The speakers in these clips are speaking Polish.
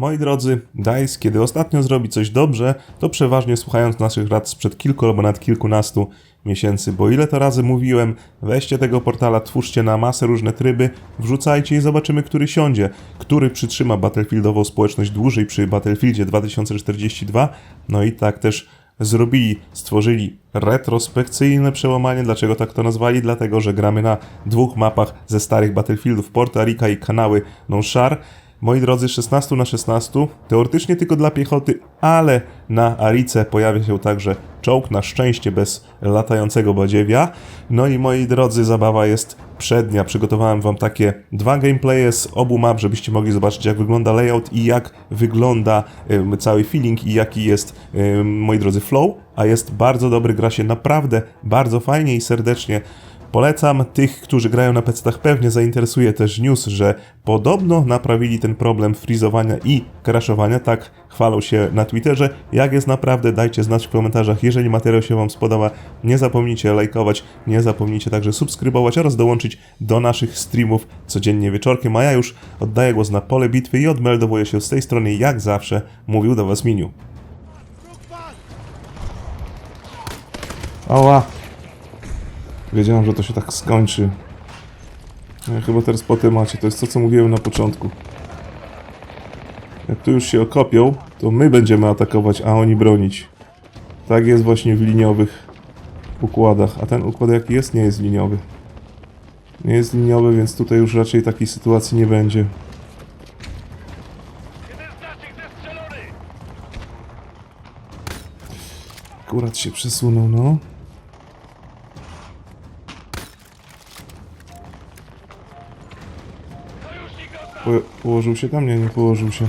Moi drodzy, DICE, kiedy ostatnio zrobi coś dobrze, to przeważnie słuchając naszych rad sprzed kilku albo nawet kilkunastu miesięcy, bo ile to razy mówiłem, weźcie tego portala, twórzcie na masę różne tryby, wrzucajcie i zobaczymy, który siądzie, który przytrzyma Battlefieldową społeczność dłużej przy Battlefieldzie 2042, no i tak też zrobili, stworzyli retrospekcyjne przełamanie. Dlaczego tak to nazwali? Dlatego, że gramy na dwóch mapach ze starych Battlefieldów, Porta Rica i kanały Non-Char. Moi drodzy, 16 na 16, teoretycznie tylko dla piechoty, ale na Arice pojawia się także czołg, na szczęście bez latającego badziewia. No i moi drodzy, zabawa jest przednia. Przygotowałem wam takie dwa gameplaye z obu map, żebyście mogli zobaczyć jak wygląda layout i jak wygląda cały feeling i jaki jest, moi drodzy, flow. A jest bardzo dobry, gra się naprawdę bardzo fajnie i serdecznie. Polecam tych, którzy grają na PC-tach, pewnie zainteresuje też news, że podobno naprawili ten problem frizowania i crashowania, tak chwalą się na Twitterze. Jak jest naprawdę, dajcie znać w komentarzach. Jeżeli materiał się Wam spodoba, nie zapomnijcie lajkować, nie zapomnijcie także subskrybować oraz dołączyć do naszych streamów codziennie wieczorkiem, a ja już oddaję głos na pole bitwy i odmeldowuję się z tej strony, jak zawsze mówił do Was Miniu. Ała! Wiedziałem, że to się tak skończy. No, chyba teraz po temacie. To jest to, co mówiłem na początku. Jak tu już się okopią, to my będziemy atakować, a oni bronić. Tak jest właśnie w liniowych układach. A ten układ jaki jest? Nie jest liniowy. Nie jest liniowy, więc tutaj już raczej takiej sytuacji nie będzie. Akurat się przesunął, no. Położył się tam? Nie, nie położył się.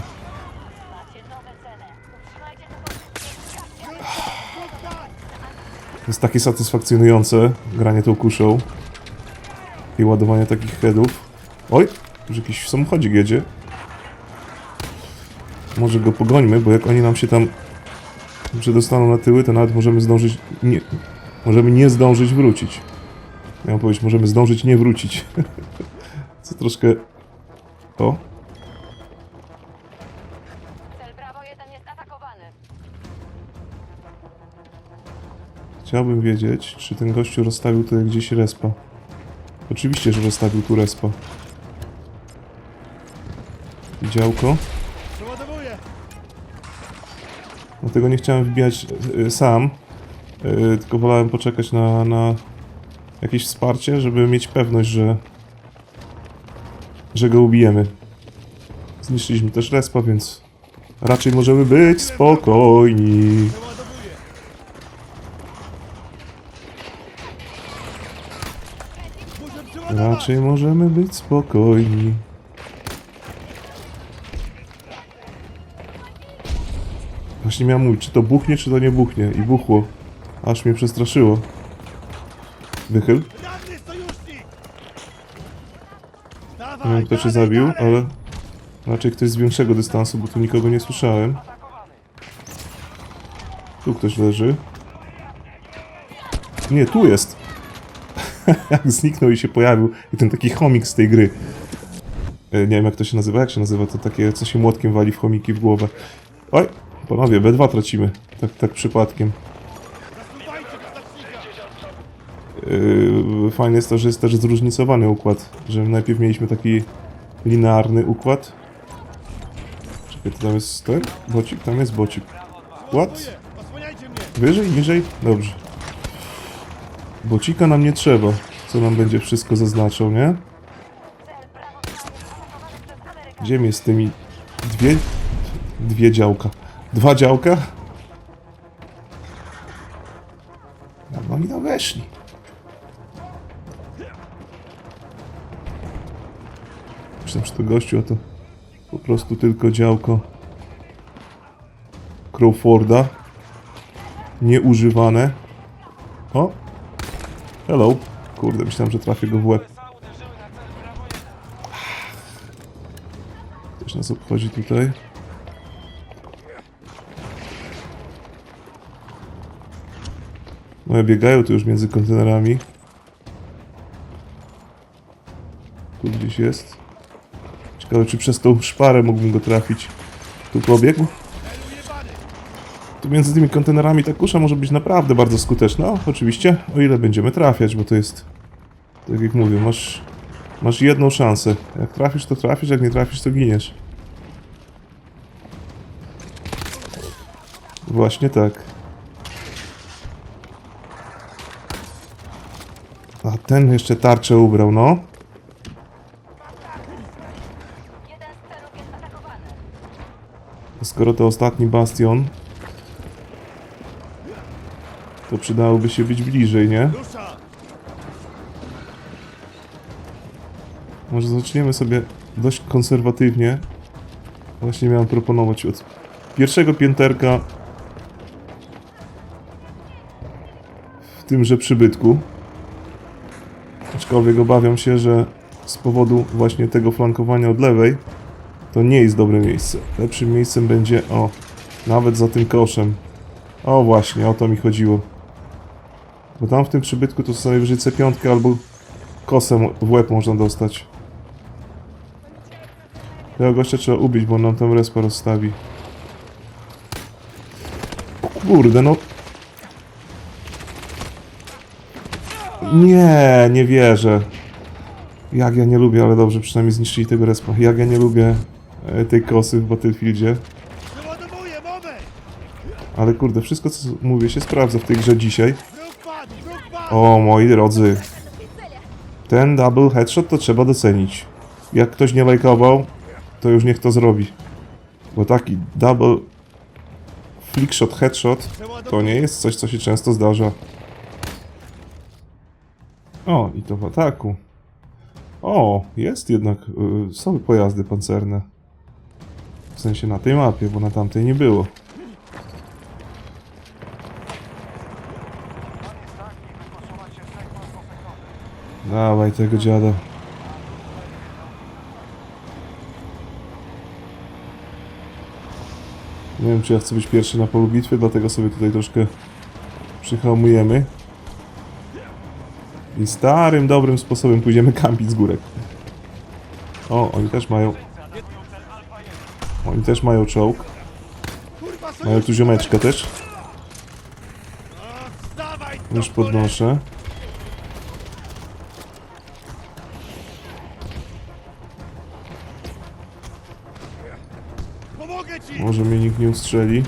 Jest takie satysfakcjonujące granie tą kuszą i ładowanie takich headów. Oj, już jakiś samochodzik jedzie. Może go pogońmy, bo jak oni nam się tam przedostaną na tyły, to nawet możemy zdążyć nie, możemy nie zdążyć wrócić. Miałem powiedzieć, możemy zdążyć nie wrócić. Co troszkę... O, Chciałbym wiedzieć, czy ten gościu rozstawił tutaj gdzieś respa. Oczywiście, że rozstawił tu respa. Działko. Dlatego nie chciałem wbijać y, sam, y, tylko wolałem poczekać na, na jakieś wsparcie, żeby mieć pewność, że, że go ubijemy. Zniszczyliśmy też respa, więc raczej możemy być spokojni. Raczej możemy być spokojni. Właśnie miałem mówić, czy to buchnie, czy to nie buchnie. I buchło. Aż mnie przestraszyło. Wychyl. Nie wiem, kto cię zabił, ale raczej ktoś z większego dystansu, bo tu nikogo nie słyszałem. Tu ktoś leży. Nie, tu jest. Jak zniknął i się pojawił. I ten taki chomik z tej gry. E, Nie wiem jak to się nazywa, jak się nazywa, to takie, co się młotkiem wali w chomiki w głowę. Oj, panowie, B2 tracimy. Tak, tak przypadkiem. Yy, fajne jest to, że jest też zróżnicowany układ, że najpierw mieliśmy taki linearny układ. Czekaj, to tam jest ten? Bocik? Tam jest bocik. What? Wyżej, niżej? Dobrze. Bocika nam nie trzeba, co nam będzie wszystko zaznaczał, nie? Cel Brawo 1 jest atakowany przez Amerykanów. Gdzie mi z tymi... Dwie... Dwie działka. Dwa działka? No oni tam weszli. Myślałem, że to gościu, a to po prostu tylko działko Crawforda. Nieużywane. O! Hello. Kurde, myślałem, że trafię go w łeb. Ktoś nas obchodzi tutaj. No biegają tu już między kontenerami. Tu gdzieś jest. Ciekawe, czy przez tą szparę mógłbym go trafić. Tu pobiegł. Tu między tymi kontenerami ta kusza może być naprawdę bardzo skuteczna. Oczywiście, o ile będziemy trafiać, bo to jest... Tak jak mówię, masz... Masz jedną szansę. Jak trafisz, to trafisz, jak nie trafisz, to giniesz. Właśnie tak. A ten jeszcze tarczę ubrał, no. Skoro to ostatni bastion, to przydałoby się być bliżej, nie? Może zaczniemy sobie dość konserwatywnie. Właśnie miałem proponować od pierwszego pięterka w tymże przybytku. Aczkolwiek obawiam się, że z powodu właśnie tego flankowania od lewej to nie jest dobre miejsce. Lepszym miejscem będzie, o, nawet za tym koszem. O właśnie, o to mi chodziło. Bo tam w tym przybytku to co najwyżej C5 albo kosem w łeb można dostać. Tego gościa trzeba ubić, bo on nam tam respa rozstawi. Kurde, no... Nie, nie wierzę. Jak ja nie lubię, ale dobrze, przynajmniej zniszczyli tego respa. Jak ja nie lubię e, tej kosy w Battlefieldzie. Ale kurde, wszystko co mówię się sprawdza w tej grze dzisiaj. Wróg padł, wróg padł! O, moi drodzy. Ten double headshot to trzeba docenić. Jak ktoś nie lajkował, to już niech to zrobi. Bo taki double flickshot headshot to nie jest coś, co się często zdarza. O, i to w ataku. O, jest jednak, y, są pojazdy pancerne. W sensie na tej mapie, bo na tamtej nie było. Dawaj tego dziada. Nie wiem, czy ja chcę być pierwszy na polu bitwy, dlatego sobie tutaj troszkę przyhamujemy. I starym, dobrym sposobem pójdziemy kampić z górek. O, oni też mają... Oni też mają czołg. Mają tu ziomeczkę też. Już podnoszę. Może mnie nikt nie ustrzeli.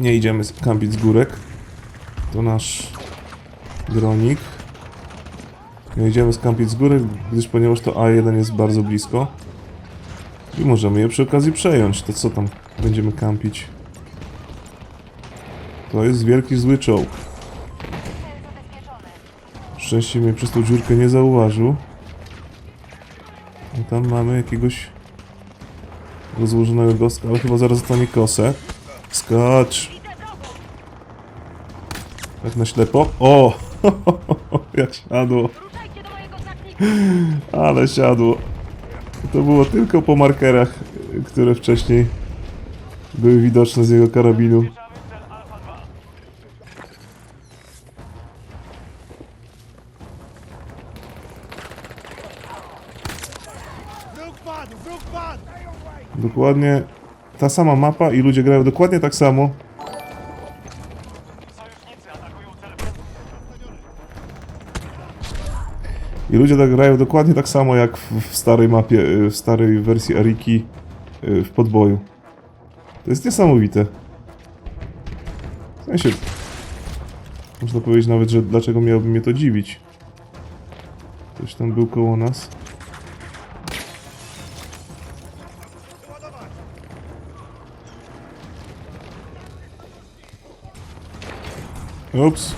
Nie idziemy kampić z górek. To nasz dronik. Nie idziemy skampić z górek, gdyż ponieważ to A1 jest bardzo blisko. I możemy je przy okazji przejąć. To co tam będziemy kampić? To jest wielki zły czołg. Szczęście mnie przez tą dziurkę nie zauważył. I tam mamy jakiegoś rozłożonego gostka, ale chyba zaraz dostanie kosę. Skacz! Tak na ślepo. O! Jak siadło. Ale siadło. To było tylko po markerach, które wcześniej były widoczne z jego karabinu. Padł, wróg padł! Dokładnie ta sama mapa i ludzie grają dokładnie tak samo. I ludzie tak grają dokładnie tak samo jak w, w starej mapie, y, w starej wersji Ariki y, w podboju. To jest niesamowite. W sensie... Można powiedzieć nawet, że dlaczego miałoby mnie to dziwić. Ktoś tam był koło nas. Ups.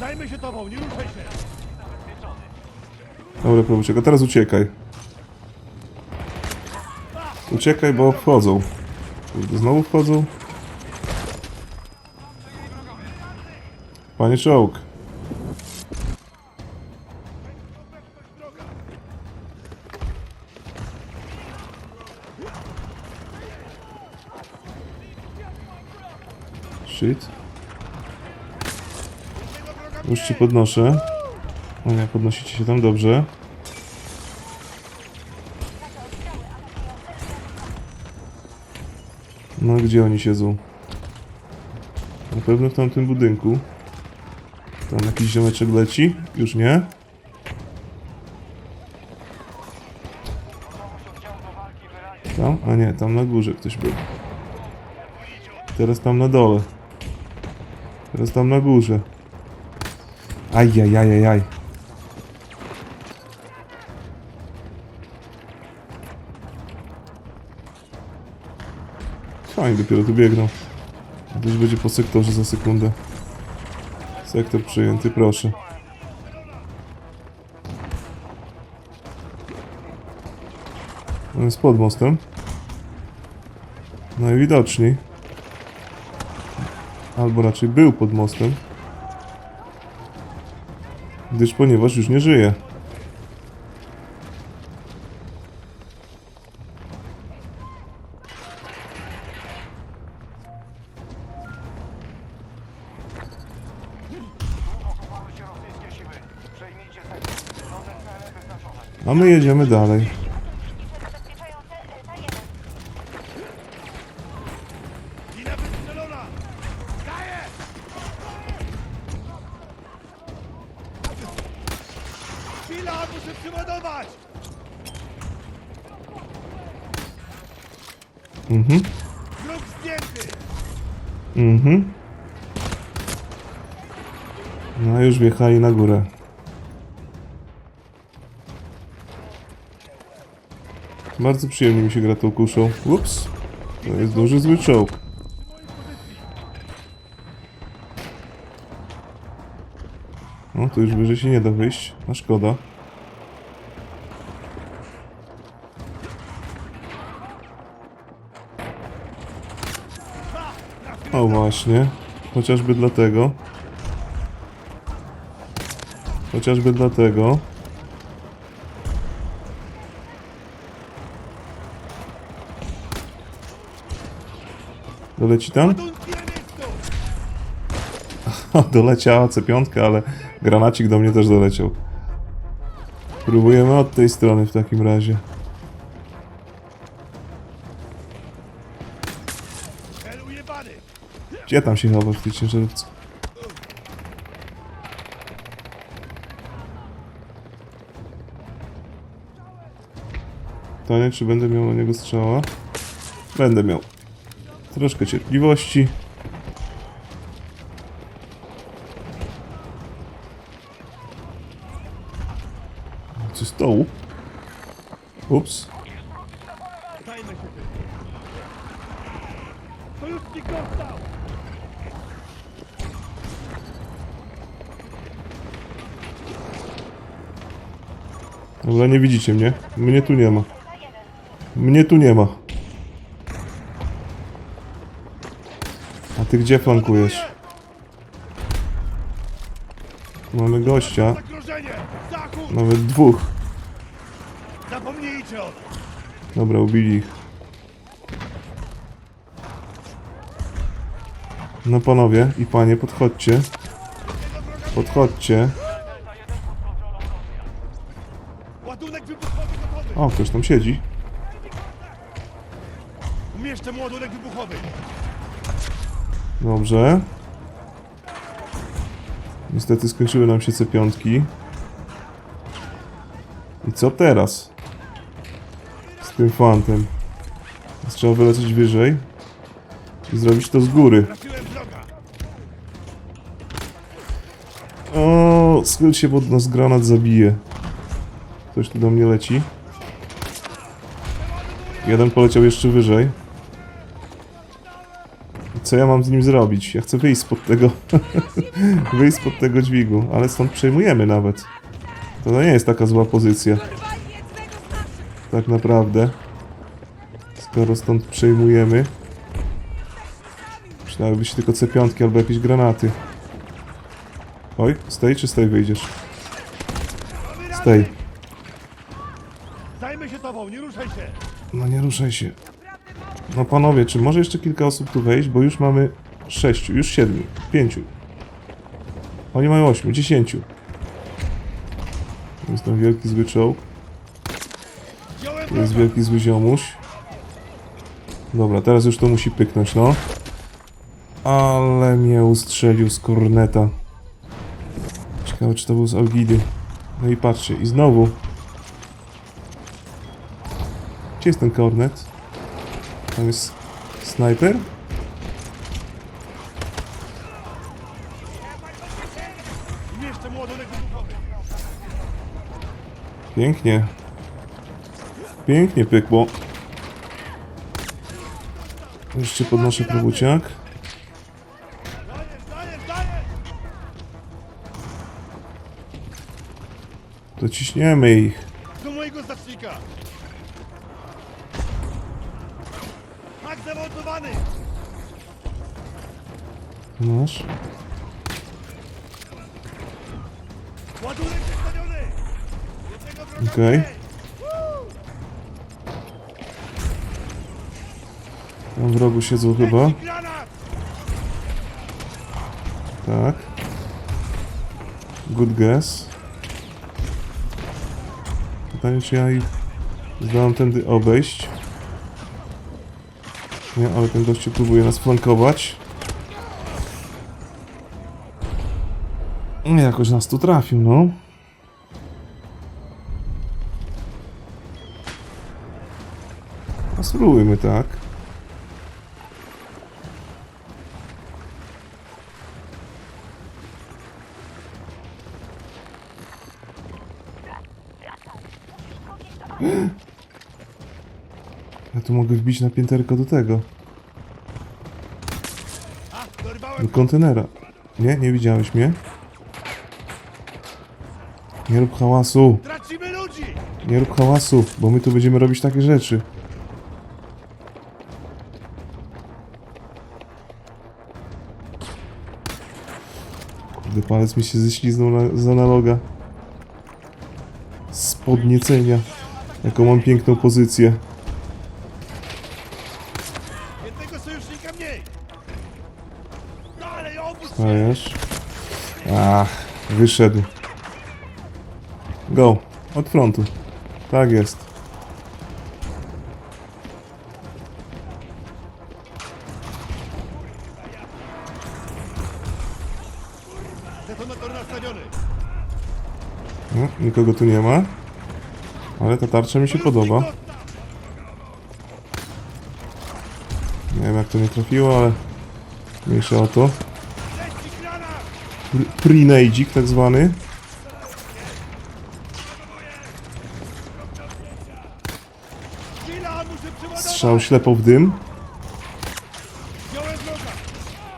Zajmę się tobą, nie ruszaj się! Dobra, Pałuczek, a teraz uciekaj. Uciekaj, bo wchodzą. Kurde, znowu wchodzą? Panie czołg. Shit. Już ci podnoszę. O nie, podnosicie się tam dobrze. No, gdzie oni siedzą? Na pewno w tamtym budynku. Tam jakiś ziomeczek leci? Już nie? Tam? A nie, tam na górze ktoś był. Teraz tam na dole. Teraz tam na górze. Ajajajajaj. Fajnie, dopiero tu biegną. Też będzie po sektorze za sekundę. Sektor przejęty, proszę. On jest pod mostem. Najwidoczniej. Albo raczej był pod mostem. Gdyż ponieważ już nie żyje. A my jedziemy dalej. Mhm. No już wjechali na górę. Bardzo przyjemnie mi się gra tą kuszą. Ups. To jest duży zły czołg. No to już wyżej się nie da wyjść. A szkoda. Właśnie. Chociażby dlatego. Chociażby dlatego. Doleci tam? Doleciała C5, ale granacik do mnie też doleciał. Próbujemy od tej strony w takim razie. Gdzie tam się chowasz w tej ciężarówce? Pytanie, czy będę miał na niego strzała? Będę miał. Troszkę cierpliwości. Co z dołu? Ups. Dobra, nie widzicie mnie. Mnie tu nie ma. Delta 1. Mnie tu nie ma. A ty gdzie flankujesz? Mamy gościa. Nawet dwóch. Zapomnijcie o! Dobra, ubili ich. No panowie i panie, podchodźcie. Podchodźcie. O, ktoś tam siedzi. Umieszczę ładunek wybuchowy! Dobrze. Niestety skończyły nam się C5. I co teraz? Z tym fantem. Trzeba wylecieć wyżej. I zrobić to z góry. O, schyl się, bo nas granat zabije. Ktoś tu do mnie leci. Jeden poleciał jeszcze wyżej. Co ja mam z nim zrobić? Ja chcę wyjść spod tego... wyjść spod tego dźwigu, ale stąd przejmujemy nawet. To nie jest taka zła pozycja. Tak naprawdę. Skoro stąd przejmujemy. Przydałyby się tylko C5 albo jakieś granaty. Oj, z tej czy z tej wyjdziesz? Z tej. Zajmę się tobą, nie ruszaj się! No nie ruszaj się. No panowie, czy może jeszcze kilka osób tu wejść? Bo już mamy sześciu, już siedmiu, pięciu. Oni mają 8, 10. Jest ten wielki zły czołg. Jest wielki zły ziomuś. Dobra, teraz już to musi pyknąć, no. Ale mnie ustrzelił z korneta. Ciekawe, czy to był z Algidy. No i patrzcie, i znowu. Gdzie jest ten kornet? Tam jest snajper? Pięknie. Pięknie pykło. Jeszcze podnoszę próbuciak. Dociśniemy ich. Do mojego znacznika! Zamontowany! Masz? Ładunek przestawiony! Jednego wroga Okej. mniej! Tam w rogu siedzą chyba. Leci Granat! Tak. Good guess. Pytanie, czy ja ich zdałem tędy obejść. Nie, ale ten gościu próbuje nas flankować. Nie, Jakoś nas tu trafił, no. A spróbujmy tak. Ja tu mogę wbić na pięterko do tego. Do kontenera. Nie, nie widziałeś mnie? Nie rób hałasu. Nie rób hałasu, bo my tu będziemy robić takie rzeczy. Kurde, palec mi się ześliznął na, z analoga. Z podniecenia. Jaką mam piękną pozycję. Wyszedł. Go, od frontu. Tak jest. No, nikogo tu nie ma. Ale ta tarcza mi się podoba. Nie wiem jak to nie trafiło, ale mniejsza o to. Leci granat! Pr- Pre-nejdzik tak zwany. Strzał ślepo w dym.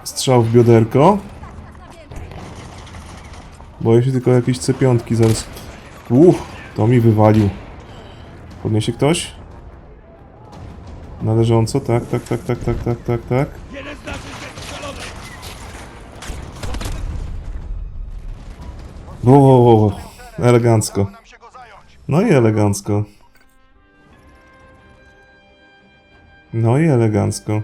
Strzał w bioderko. Boję się tylko jakiejś C5 zaraz. Uff, to mi wywalił. Podniesie ktoś? Należąco, tak, tak, tak, tak, tak, tak, tak, tak. Wow, wow, wow. Elegancko. No i elegancko. No i elegancko.